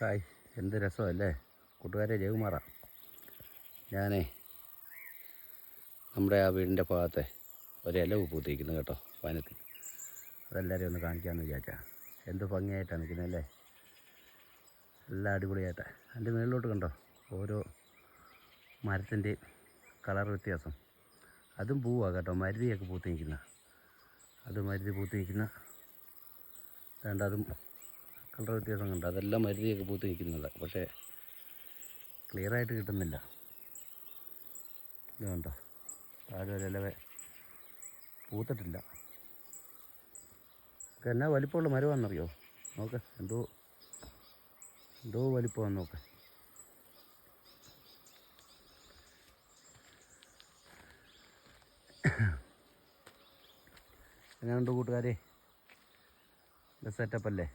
Hi എന്ത് രസമല്ലേ? കൂട്ടുകാരെ ജയകുമാറ. ഞാനേ നമ്മുടെ ആ വീടിന്റെ ഭാഗത്തെ ഒരു ഇല പൂത്തിരിക്കുന്നു കേട്ടോ വനത്തിൽ. അതെല്ലാവരെയും ഒന്ന് കാണിക്കാമെന്ന് വിചാരിച്ചാ. എന്ത് ഭംഗിയായിട്ടാണ് നിൽക്കുന്നത് അല്ലേ? എല്ലാം അടിപൊളിയായിട്ട്. അതിന്റെ മുകളിലോട്ട് കണ്ടോ? ഓരോ മരത്തിന്റെ കളർ വ്യത്യാസം. അതും പൂവാണ് കേട്ടോ മരുതിയൊക്കെ പൂത്ത് നിൽക്കുന്ന അത് മരുതി പൂത്ത് നിൽക്കുന്ന അതും കളർ വ്യത്യാസം കണ്ടോ. അതെല്ലാം മരുതിയൊക്കെ പൂത്ത് നിൽക്കുന്നത്. പക്ഷേ ക്ലിയറായിട്ട് കിട്ടുന്നില്ല. ഇത് കണ്ടോ? താഴെ ഒരു പൂത്തിട്ടില്ല. എന്നാ വലിപ്പമുള്ള മരമാണെന്നറിയോ? നോക്ക് എന്തോ എന്തോ വലിപ്പമാണെന്ന് നോക്ക്. എങ്ങനെയുണ്ട് കൂട്ടുകാരെ? സെറ്റപ്പ് അല്ലേ?